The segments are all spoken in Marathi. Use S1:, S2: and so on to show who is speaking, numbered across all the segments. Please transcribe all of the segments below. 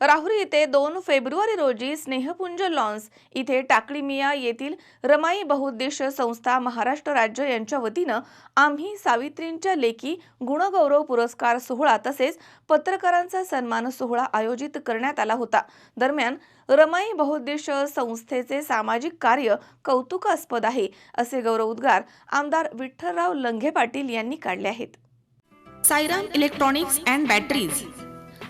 S1: राहुरी येथे दोन फेब्रुवारी रोजी स्नेहपुंज लॉन्स इथे टाकळीमिया येथील रमाई बहुउद्देशीय संस्था महाराष्ट्र राज्य यांच्या वतीनं आम्ही सावित्रींच्या लेखी गुणगौरव पुरस्कार सोहळा तसेच पत्रकारांचा सन्मान सोहळा आयोजित करण्यात आला होता. दरम्यान रमाई बहुउद्देशीय संस्थेचे सामाजिक कार्य कौतुकास्पद आहे असे गौरवोद्गार आमदार विठ्ठलराव लंघे पाटील यांनी काढले आहेत. Sairam electronics and batteries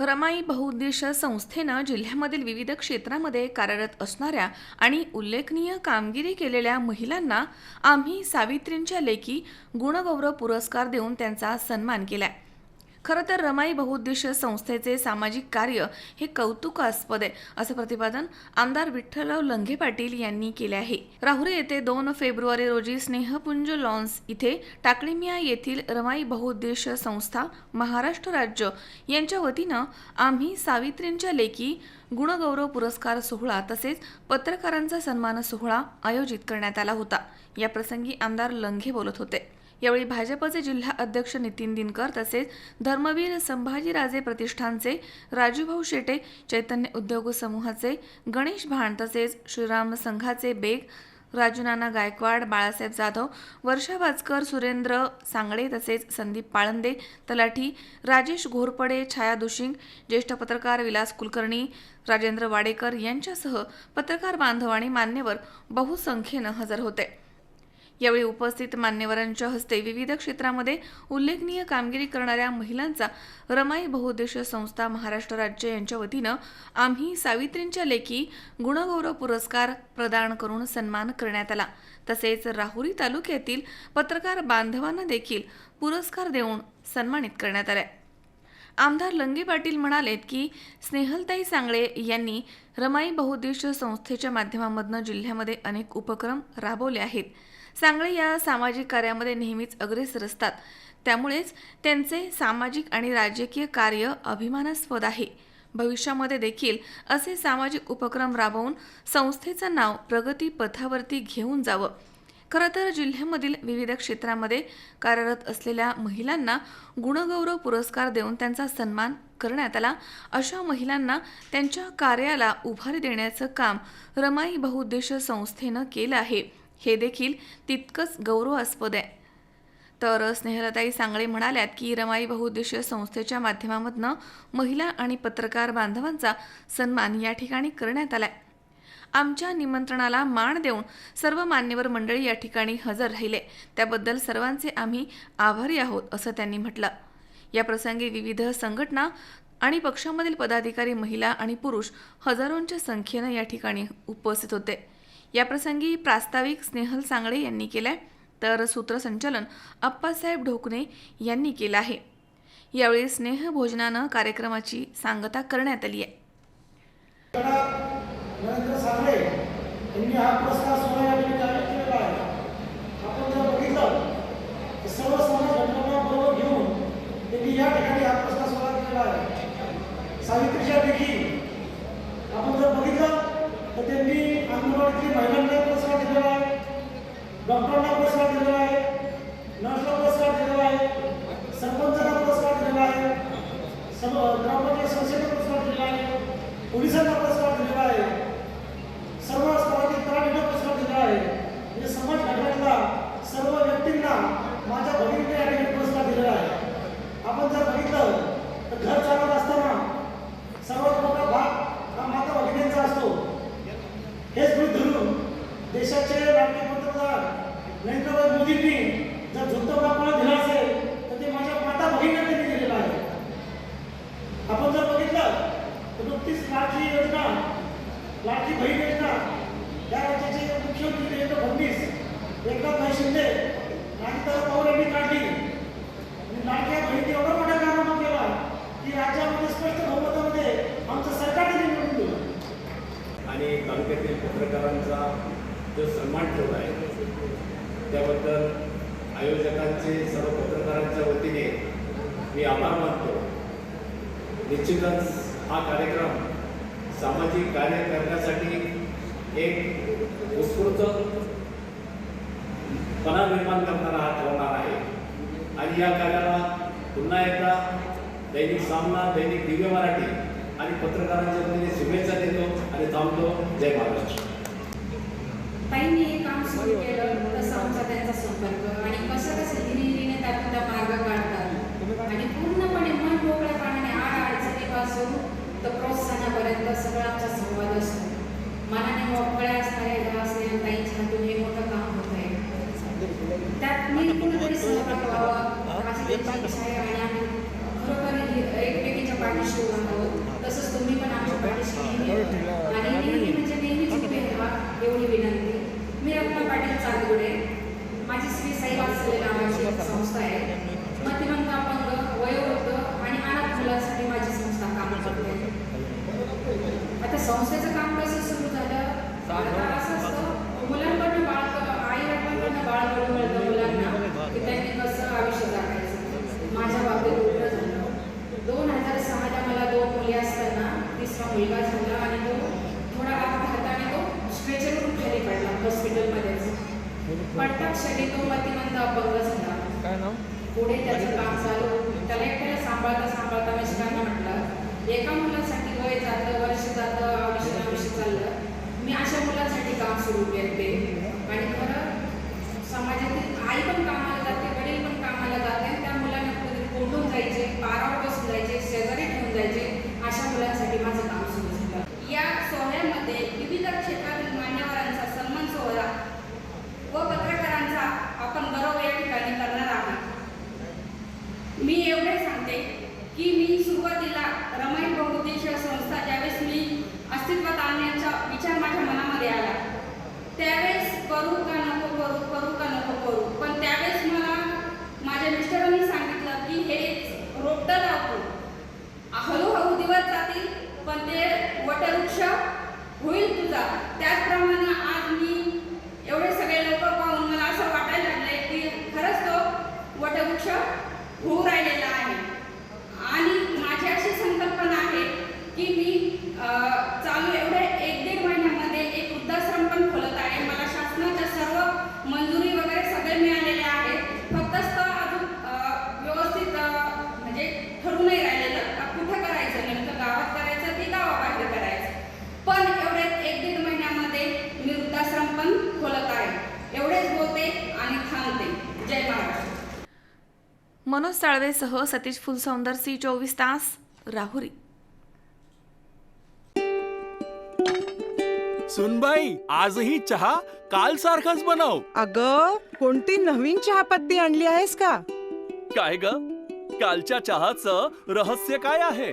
S1: Ramai बहुउद्देश संस्थेनं जिल्ह्यामधील विविध क्षेत्रामध्ये कार्यरत असणाऱ्या आणि उल्लेखनीय कामगिरी केलेल्या महिलांना आम्ही सावित्रींच्या लेखी गुणगौरव पुरस्कार देऊन त्यांचा सन्मान केलाय. खरं तर रमाई बहुउद्देशीय संस्थेचे सामाजिक कार्य हे कौतुकास्पद आहे असं प्रतिपादन आमदार विठ्ठलराव लंघे पाटील यांनी केले आहे. राहुरी येथे दोन फेब्रुवारी रोजी स्नेहपुंज लॉन्स इथे टाकळीमिया येथील रमाई बहुउद्देशीय संस्था महाराष्ट्र राज्य यांच्या वतीनं आम्ही सावित्रींच्या लेखी गुणगौरव पुरस्कार सोहळा तसेच पत्रकारांचा सन्मान सोहळा आयोजित करण्यात आला होता. या प्रसंगी आमदार लंघे बोलत होते. यावेळी भाजपचे जिल्हा अध्यक्ष नितीन दिनकर तसेच धर्मवीर संभाजीराजे प्रतिष्ठानचे राजूभाऊ शेटे चैतन्य उद्योग समूहाचे गणेश भाण तसेच श्रीराम संघाचे बेग राजूनाना गायकवाड बाळासाहेब जाधव वर्षा वाजकर सुरेंद्र सांगळे तसेच संदीप पाळंदे तलाठी राजेश घोरपडे छाया दुशिंग ज्येष्ठ पत्रकार विलास कुलकर्णी राजेंद्र वाडेकर यांच्यासह पत्रकार बांधव आणि मान्यवर बहुसंख्येनं हजर होते. यावेळी उपस्थित मान्यवरांच्या हस्ते विविध क्षेत्रामध्ये उल्लेखनीय कामगिरी करणाऱ्या महिलांचा रमाई बहुउद्देशीय संस्था महाराष्ट्र राज्य यांच्या वतीनं आम्ही सावित्रींच्या लेखी गुणगौरव पुरस्कार प्रदान करून सन्मान करण्यात आला. तसेच राहुरी तालुक्यातील पत्रकार बांधवांना देखील पुरस्कार देऊन सन्मानित करण्यात आले. आमदार लंगे पाटील म्हणालेत की स्नेहलताई सांगळे यांनी रमाई बहुउद्देशीय संस्थेच्या माध्यमामधनं जिल्ह्यामध्ये अनेक उपक्रम राबवले आहेत. सांगळे या सामाजिक कार्यामध्ये नेहमीच अग्रेसर असतात. त्यामुळेच त्यांचे सामाजिक आणि राजकीय कार्य अभिमानास्पद आहे. भविष्यामध्ये देखील असे सामाजिक उपक्रम राबवून संस्थेचं नाव प्रगती पथावरती घेऊन जावं. खरं तर जिल्ह्यामधील विविध क्षेत्रामध्ये कार्यरत असलेल्या महिलांना गुणगौरव पुरस्कार देऊन त्यांचा सन्मान करण्यात आला. अशा महिलांना त्यांच्या कार्याला उभारी देण्याचं काम रमाई बहुउद्देश संस्थेनं केलं आहे. हे देखील तितकंच गौरवास्पद आहे. तर स्नेहलताई सांगळे म्हणाल्यात की रमाई बहुउद्देशीय संस्थेच्या माध्यमामधनं महिला आणि पत्रकार बांधवांचा सन्मान या ठिकाणी करण्यात आलाय. आमच्या निमंत्रणाला मान देऊन सर्व मान्यवर मंडळी या ठिकाणी हजर राहिले. त्याबद्दल सर्वांचे आम्ही आभारी आहोत असं त्यांनी म्हटलं. या प्रसंगी विविध संघटना आणि पक्षामधील पदाधिकारी महिला आणि पुरुष हजारोंच्या संख्येनं या ठिकाणी उपस्थित होते. याप्रसंगी प्रास्ताविक स्नेहल सांगळे यांनी केलाय. तर सूत्रसंचालन अप्पासाहेब ढोकणे यांनी केलं आहे. यावेळी स्नेहभोजनानं कार्यक्रमाची सांगता करण्यात आली आहे
S2: नरेंद्र सांगळे यांनी हा पुरस्कार सोहळा या ठिकाणी आयोजित केलेला आहे आपण जर बघितलं तर सर्व समाज घटकांना बरोबर घेऊन त्यांनी या ठिकाणी हा पुरस्कार सोहळा केलेला आहे सावित्रीच्या देखील आपण जर बघितलं तर त्यांनी अंगणवाडीतील महिलांना पुरस्कार दिलेला आहे डॉक्टरांना पुरस्कार दिलेला आहे नर्सला पुरस्कार दिलेला आहे सरपंचांना पुरस्कार दिलेला आहे सर्व ग्रामपंचायत संस्थेला पुरस्कार दिलेला आहे पोलिसांना पुरस्कार दिलेला आहे सर्व स्तरातील तलाठींना पुरस्कार दिलेला आहे म्हणजे समाज घटकातल्या सर्व व्यक्तींना माझ्या भगिनीने या ठिकाणी पुरस्कार दिलेला आहे आपण जर बघितलं तर घर चालवत असताना सर्वात मोठा भाग हा माता भगिनींचा असतो हेच मी धरून देशाचे लाडके पंतप्रधान नरेंद्रभाई मोदींनी जर झुकतं बापाला दिला असेल तर ते माझ्या माता भगिनींना त्यांनी दिलेलं आहे आपण जर बघितलं तर नुकतीच लाडकी योजना लाडकी बहीण योजना या राज्याचे मुख्यमंत्री देवेंद्र फडणवीस एकनाथ शिंदे अजितदादा पवार यांनी काढली आणि लाडक्या बहिणी एवढा मोठा कारनामा केला की राज्यामध्ये स्पष्ट बहुमतामध्ये आमचं सरकार त्यांनी निवडून दिलं
S3: आणि तालुक्यातील पत्रकारांचा जो सन्मान ठेवला आहे त्याबद्दल आयोजकांचे सर्व पत्रकारांच्या वतीने मी आभार मानतो. निश्चितच हा कार्यक्रम सामाजिक कार्य करण्यासाठी एक उत्स्फूर्त पणा निर्माण करणारा हा ठरवणार आहे. आणि या कार्याला पुन्हा एकदा दैनिक सामना दैनिक दिव्य मराठी आणि पत्रकारांच्या वतीने शुभेच्छा जय महाराष्ट्र
S4: ताईंनी हे काम सुरू केलं तसा आमचा त्यांचा संपर्क आणि कसं कसं हिरिरीने त्यातून त्या मार्ग काढतात आणि पूर्णपणे मन मोकळेपणाने आड अडचणीपासून तर प्रोत्साहनापर्यंत सगळा आमचा संवाद असतो. मनाने मोकळ्या असणाऱ्या ह्या ताईंच्या हातून हे मोठं काम होत आहे. त्यात मी कुठेतरी सहभाग व्हावा अशी त्यांची इच्छा आहे आणि आम्ही खरोखर एकमेकीच्या पाठीशी उभा आहोत तसंच तुम्ही पण आमच्या पाठीशी नेहमी आणि श्री साई वात्सल्य नावाची संस्था आहे. मतिमंत अपंग वयोवृद्ध आणि अनाथ मुलांसाठी माझी संस्था काम करते. आता संस्थेचं काम कसं सुरू झालं आता असं असतं मुलांकडनं बाळ आई वडिलांकडनं बाळ घडून मिळतं मुलांना की त्यांनी कसं आयुष्य जगायचं माझ्या बाबतीत उलटं झालं दोन हजार सहाला मला दोन मुली असताना तिसरा मुलगा झाला आणि तो थोडा अपघाताने तो स्ट्रेचरवरून खाली पडला हॉस्पिटलमध्येच पडता क्षणी तो मतिमंद अपंग झाला. पुढे त्याचं काम चालू. त्याला एकट्याला सांभाळता सांभाळता मिस्टरांना म्हटलं एका मुलासाठी वय जातं वर्ष जातं आयुष्य आयुष्य चाललं. मी अशा मुलांसाठी काम सुरू केले आणि खरं समाजातील आई पण कामाला जाते वडील पण कामाला जाते आणि त्या मुलांना कुठेतरी कोंडून जायचे पारावर बसून जायचे शेजारी ठेवून जायचे अशा मुलांसाठी माझं काम सुरू झालं
S5: या सोहळ्यामध्ये विविध क्षेत्रातील मान्यवरांचा सन्मान सोहळा व पत्रकारांचा आपण गौरव या ठिकाणी करणार आहोत मी एवढे सांगते की मी सुरुवातीला रमाई बहुउद्देशीय संस्था ज्यावेळेस मी अस्तित्वात आणण्याचा विचार माझ्या मनामध्ये आला त्यावेळेस करू का नको करू करू का नको करू पण त्यावेळेस मला माझ्या मिस्टरांनी सांगितलं की हे रोपटं लावतो हळूहळू दिवस जातील पण ते वटवृक्ष होईल तुझा त्याचप्रमाणे आज मी एवढे सगळे लोक पाहून मला असं वाटायला लागलंय की खरंच तो वटवृक्ष होऊ राहिलेला आहे आणि माझी अशी संकल्पना आहे की मी अं, चालू एवढे एक दीड महिन्यामध्ये एक वृद्धाश्रम पण खोलत आहे मला शासनाच्या सर्व मंजुरी वगैरे सगळे मिळालेले आहेत फक्त स्थळ अजून अं, व्यवस्थित अं, म्हणजे ठरून नाही राहिलेलं का कुठं करायचं नेमकं गावात करायचं की गावाबाहेर करायचं पण एवढे एक दीड महिन्यामध्ये मी वृद्धाश्रम पण खोलत आहे एवढेच बोलते आणि थांबते जय महाराष्ट्र
S1: मनोज साळवेसह सतीश फुलसौंदर सी चोवीस तास राहुरी.
S6: सुनबाई आजही चहा काल सारखाच बनव.
S7: अग कोणती नवीन चहापत्ती आणली आहेस का?
S6: काय ग? कालच्या चहाचं रहस्य काय आहे?